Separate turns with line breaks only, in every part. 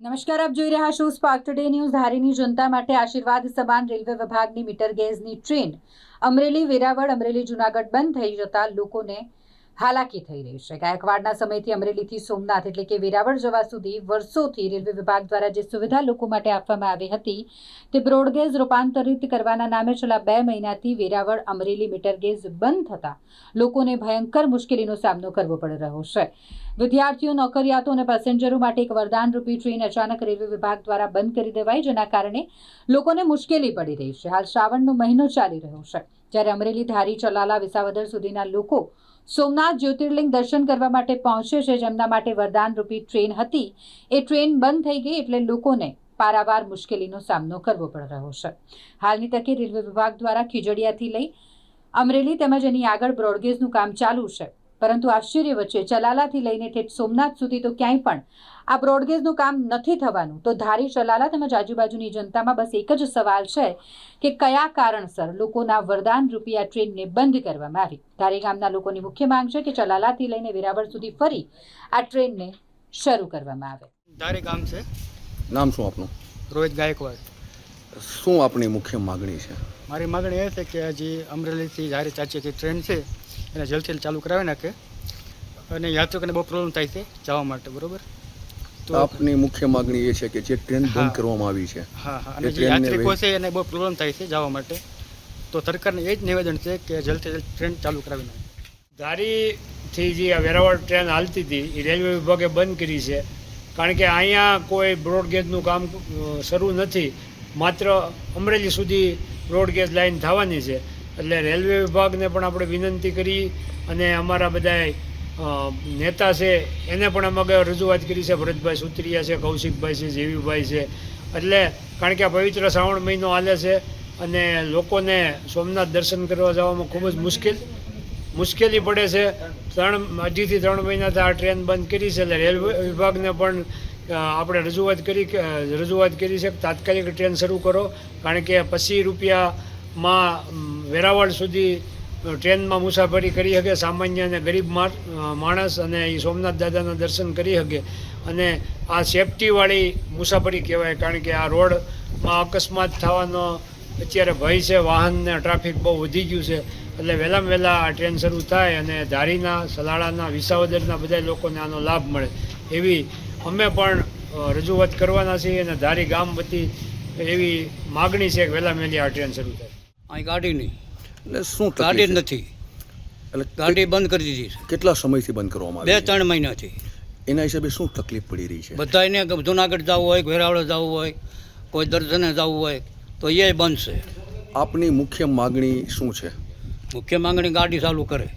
નમસ્કાર, આપ જોઈ રહ્યા છો સ્પાર્ક ટુડે ન્યૂઝ ધારીની જનતા માટે આશીર્વાદ સમાન રેલવે વિભાગની મીટર ગેજની ટ્રેન. અમરેલી, વેરાવળ, અમરેલી, જુનાગઢ બંધ થઈ જતા લોકોને હાલાકી થઈ રહી છે. ગાયકવાડના સમયથી અમરેલીથી સોમનાથ એટલે કે વેરાવળ જવા સુધી વર્ષોથી રેલવે વિભાગ દ્વારા જે સુવિધા લોકો માટે આપવામાં આવી હતી તે બ્રોડગેજ રૂપાંતરિત કરવાના નામે છેલ્લા બે મહિનાથી વેરાવળ, અમરેલી મીટર ગેજ બંધ થતાં લોકોને ભયંકર મુશ્કેલીનો સામનો કરવો પડી રહ્યો છે. વિદ્યાર્થીઓ, નોકરિયાતો અને પેસેન્જરો માટે એક વરદાનરૂપી ટ્રેન અચાનક રેલવે વિભાગ દ્વારા બંધ કરી દેવાઈ, જેના કારણે લોકોને મુશ્કેલી પડી રહી છે. હાલ શ્રાવણનો મહિનો ચાલી રહ્યો છે. જ્યારે અમરેલી ધારી ચલાલા વિસાવદર સુધીના લોકો સોમનાથ જ્યોતિર્લિંગ દર્શન કરવા માટે પહોંચે છે, જેમના માટે વરદાનરૂપી ટ્રેન હતી. એ ટ્રેન બંધ થઈ ગઈ એટલે લોકોને પારાવાર મુશ્કેલીનો સામનો કરવો પડ રહ્યો છે. હાલની તકે રેલવે વિભાગ દ્વારા ખીજડીયાથી લઈ અમરેલી તેમજ એની આગળ બ્રોડગેજનું કામ ચાલુ છે. પરંતુ આશ્ચર્ય વચ્ચે ચલાલાથી લઈને ઠેઠ સોમનાથ સુધી તો ક્યાંય પણ આ બ્રોડગેજનું કામ નથી થવાનું. તો ધારી ચલાલા તેમજ આજુબાજુની જનતામાં બસ એક જ સવાલ છે કે કયા કારણસર લોકોના વરદાન રૂપી આ ટ્રેનને બંધ કરવામાં આવી? ધારી ગામના લોકોની મુખ્ય માંગ છે કે ચલાલાથી લઈને વેરાવળ સુધી ફરી આ ટ્રેનને શરૂ કરવામાં આવે.
ધારી ગામ છે?
નામ શું આપનું?
રોહિત ગાયકવાડ.
શું આપની મુખ્ય માગણી છે?
મારી માગણી એ છે કે હજી અમરેલીથી ધારી ચાચીથી ટ્રેન છે. એને જલ્દી ચાલુ કરાવી નાખે. અને યાત્રિકોને બહુ પ્રોબ્લેમ થાય છે જવા માટે બરોબર? તો
આપની મુખ્ય માગણી એ છે કે જે ટ્રેન. બંધ કરવામાં આવી છે
હા હા. અને જે યાત્રિકો છે એને બહુ પ્રોબ્લેમ થાય છે જવા માટે. તો સરકારને એ જ નિવેદન છે કે જલ્દી જલ્દ ટ્રેન ચાલુ કરાવી નાખે.
ધારીથી જે આ વેરાવળ ટ્રેન હાલતી હતી એ રેલવે વિભાગે બંધ કરી છે. કારણ કે અહીંયા કોઈ બ્રોડગેજનું કામ શરૂ નથી. માત્ર અમરેલી સુધી બ્રોડગેજ લાઈન થવાની છે. એટલે રેલવે વિભાગને પણ આપણે વિનંતી કરી અને અમારા બધા નેતા છે, એને પણ અમે રજૂઆત કરી છે. ભરતભાઈ સુત્રિયા છે, કૌશિકભાઈ છે, જેવીભાઈ છે. એટલે કારણ કે આ પવિત્ર શ્રાવણ મહિનો હાલે છે અને લોકોને સોમનાથ દર્શન કરવા જવામાં ખૂબ જ મુશ્કેલ, મુશ્કેલી પડે છે. ત્રણ, અઢીથી ત્રણ મહિનાથી આ ટ્રેન બંધ કરી છે એટલે રેલવે વિભાગને પણ આપણે રજૂઆત કરી રજૂઆત કરી છે તાત્કાલિક ટ્રેન શરૂ કરો. કારણ કે પચીસ રૂપિયામાં અમ, વેરાવળ સુધી ટ્રેનમાં મુસાફરી કરી શકે સામાન્ય અને ગરીબ માણસ અને એ સોમનાથ દાદાના દર્શન કરી શકે અને આ સેફટીવાળી મુસાફરી કહેવાય કારણ કે આ રોડમાં અકસ્માત થવાનો અત્યારે ભય છે વાહનને ટ્રાફિક બહુ વધી ગયું છે. એટલે વહેલામાં વહેલા આ ટ્રેન શરૂ થાય અને ધારીના સલાળાના વિસાવદરના બધા લોકોને આનો લાભ મળે. એવી અમે પણ રજૂઆત કરવાના છીએ અને ધારી ગામ વતી એવી માગણી છે કે વહેલા વહેલી આ ટ્રેન શરૂ થાય.
અહીં ગાડી નહીં.
એટલે શું
ગાડી જ નથી.
એટલે
ગાડી બંધ કરી દીધી છે.
કેટલા સમયથી બંધ કરવામાં
બે ત્રણ મહિનાથી.
એના હિસાબે શું તકલીફ પડી રહી છે?
બધાને જુનાગઢ જવું હોય વેરાવળ જવું હોય કોઈ દર્શને જવું હોય તો એ બંધ છે.
આપની મુખ્ય માગણી શું છે?
મુખ્ય માંગણી ગાડી ચાલુ કરે.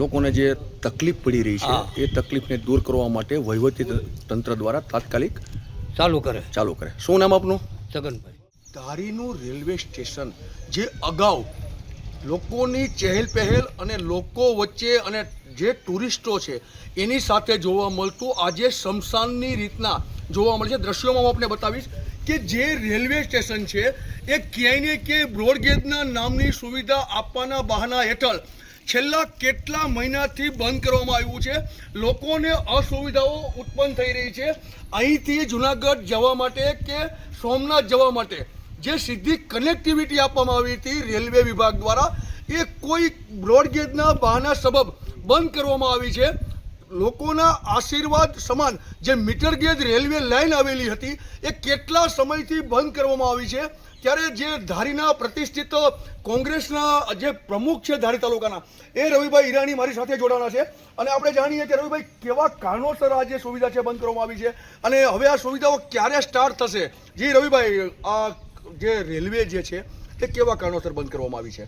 લોકોને જે તકલીફ પડી રહી છે એ તકલીફને દૂર કરવા માટે વહીવટી તંત્ર દ્વારા તાત્કાલિક
ચાલુ કરે.
ચાલુ કરે. શું નામ આપનું?
છગનભાઈ
ધારીનું રેલવે સ્ટેશન, જે અગાઉ લોકોની ચહેલ પહેલ અને લોકો વચ્ચે અને જે ટુરિસ્ટો છે, એની સાથે જોવા મળતું. આજે શમશાનની રીતના જોવા મળે છે. દ્રશ્યોમાં હું આપને બતાવીશ કે જે રેલવે સ્ટેશન છે, એ ક્યાંય ને ક્યાંય બ્રોડગેજના નામની સુવિધા આપવાના બહાના હેઠળ છેલ્લા કેટલા મહિનાથી બંધ કરવામાં આવ્યું છે. લોકોને અસુવિધાઓ ઉત્પન્ન થઈ રહી છે. અહીંથી જુનાગઢ જવા માટે કે સોમનાથ જવા માટે? જે સીધી કનેક્ટિવિટી આપવામાં આવી હતી રેલવે વિભાગ દ્વારા, એ કોઈ બ્રોડગેજના બહાના સબબ બંધ કરવામાં આવી છે. લોકોના આશીર્વાદ સમાન જે મીટર ગેજ રેલવે લાઇન આવેલી હતી, એ કેટલા સમયથી બંધ કરવામાં આવી છે? ત્યારે જે ધારીના પ્રતિષ્ઠિત કોંગ્રેસના જે પ્રમુખ છે ધારી તાલુકાના, એ રવિભાઈ ઈરાની મારી સાથે જોડાણા છે. અને આપણે જાણીએ કે રવિભાઈ, કેવા કારણોસર આ જે સુવિધા છે બંધ કરવામાં આવી છે? અને હવે આ સુવિધાઓ ક્યારે સ્ટાર્ટ થશે? જી રવિભાઈ જે રેલવે જે છે, તે કેવા કારણોસર બંધ કરવામાં આવી છે?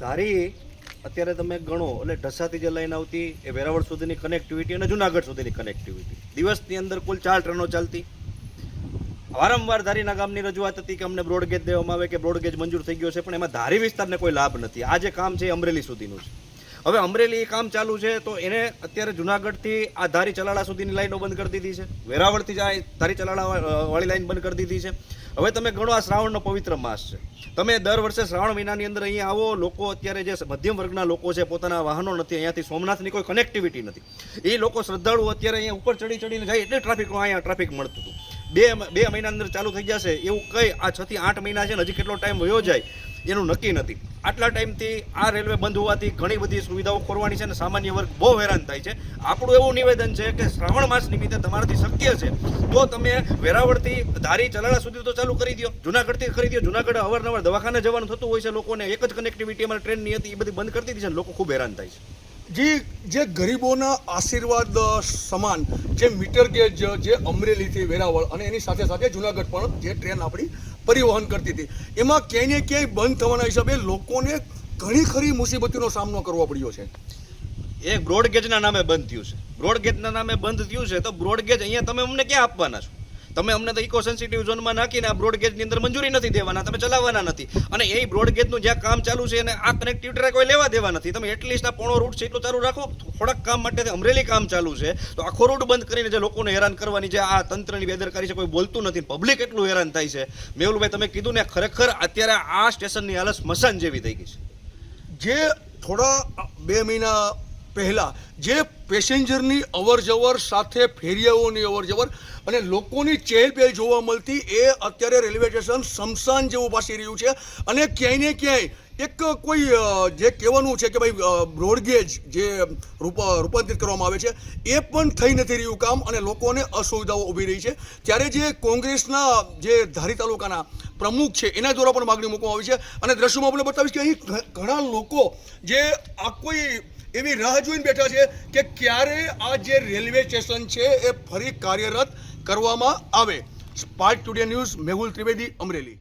ધારી, અત્યારે તમે ગણો, એટલે ઢસાથી જે લાઈન આવતી, એ વેરાવળ સુધીની કનેક્ટિવિટી અને જુનાગઢ સુધીની કનેક્ટિવિટી દિવસની અંદર કુલ ચાર ટ્રેનો ચાલતી. વારંવાર ધારીના ગામની રજૂઆત હતી કે અમને બ્રોડગેજ દેવામાં આવે કે બ્રોડગેજ મંજૂર થઈ ગયો છે, પણ એમાં ધારી વિસ્તારને કોઈ લાભ નથી. આ જે કામ છે એ અમરેલી સુધીનું છે. હવે અમરેલી કામ ચાલુ છે, તો એને અત્યારે જુનાગઢથી આ ધારી ચલાળા સુધીની લાઈનો બંધ કરી દીધી છે. વેરાવળથી જ આ ધારી ચલાડા વાળી લાઈન બંધ કરી દીધી છે. હવે તમે ગણો આ શ્રાવણનો પવિત્ર માસ છે. તમે દર વર્ષે શ્રાવણ મહિનાની અંદર અહીંયા આવો, લોકો અત્યારે જે મધ્યમ વર્ગના લોકો છે, પોતાના વાહનો નથી, અહીંયાથી સોમનાથની કોઈ કનેક્ટિવિટી નથી. એ લોકો શ્રદ્ધાળુ અત્યારે અહીંયા ઉપર ચડી ચડીને જાય એટલે ટ્રાફિકમાં અહીંયા ટ્રાફિક મળતું હતું. બે બે મહિના અંદર ચાલુ થઈ જશે, એવું કંઈ આ છ થી આઠ મહિના છે ને હજી કેટલો ટાઈમ વયો જાય, એનું નક્કી નથી. આટલા ટાઈમથી આ રેલવે બંધ હોવાથી ઘણી બધી સુવિધાઓ ખોરવાની છે અને સામાન્ય વર્ગ બહુ હેરાન થાય છે. આપણું એવું નિવેદન છે કે શ્રાવણ માસ નિમિત્તે તમારાથી શક્ય છે, તો તમે વેરાવળથી ધારી ચલાળા સુધી તો ચાલુ કરી દો જુનાગઢથી કરી દો જુનાગઢ અવારનવાર દવાખાને જવાનું થતું હોય છે, લોકોને એક જ કનેક્ટિવિટી અમારે ટ્રેનની હતી, એ બધી બંધ કરી દીધી છે લોકો ખૂબ હેરાન થાય છે.
જે જે ગરીબોના આશીર્વાદ સમાન, જે મીટર ગેજ, જે અમરેલીથી વેરાવળ અને એની સાથે સાથે જુનાગઢ પણ જે ટ્રેન આપણી પરિવહન કરતી હતી. એમાં ક્યાંય ક્યાંય બંધ થવાના હિસાબે લોકોને ઘણી ખરી મુસીબતીનો સામનો કરવો પડ્યો છે.
એ બ્રોડગેજના નામે બંધ થયું છે. બ્રોડગેજના નામે બંધ થયું છે તો બ્રોડગેજ અહીંયા તમે અમને ક્યાં આપવાના છો? તમે અમને તો ઇકો સેન્સિટિવ ઝોનમાં નાખીને આ બ્રોડગેજની અંદર મંજૂરી નથી દેવાના, તમે ચલાવવાના નથી. અને એ બ્રોડગેજનું જ્યાં કામ ચાલુ છે અને આ કનેક્ટિવિટી કોઈ લેવા દેવા નથી. તમે એટલીસ્ટ આ પોણો રૂટ છે એટલું ચાલુ રાખો. થોડાક કામ માટે અમરેલી કામ ચાલુ છે. તો આખો રૂટ બંધ કરીને જે લોકોને હેરાન કરવાની જે આ તંત્રની બેદરકારી છે, કોઈ બોલતું નથી. પબ્લિક એટલું હેરાન થાય છે. મેહુલભાઈ, તમે કીધું ને ખરેખર અત્યારે આ સ્ટેશનની હાલત સ્મશાન જેવી થઈ ગઈ છે.
જે થોડા બે મહિના પહેલા જે પેસેન્જરની અવર જવર સાથે ફેરિયાઓની અવર જવર અને લોકોની ચહેલપહેલ જોવા મળતી એ અત્યારે રેલવે સ્ટેશન શમશાન જેવું પાસી રહ્યું છે. અને ક્યાંય ને ક્યાંય એક કોઈ જે કહેવાનું છે કે ભાઈ બ્રોડગેજ જે રૂપ, રૂપાંતરિત કરવામાં આવે છે, એ પણ થઈ નથી રહ્યું કામ અને લોકોને અસુવિધાઓ ઊભી રહી છે. ત્યારે જે કોંગ્રેસના જે ધારી તાલુકાના પ્રમુખ છે, એના દ્વારા પણ માગણી મૂકવામાં આવી છે. અને દ્રશ્યોમાં આપણે બતાવીશ કે અહીં ઘણા લોકો જે આ કોઈ એવી રાહ જોઈને બેઠા છે કે ક્યારે આ જે રેલવે સ્ટેશન છે એ ફરી કાર્યરત કરવામાં આવે. Spark today news Mehul Trivedi Amreli.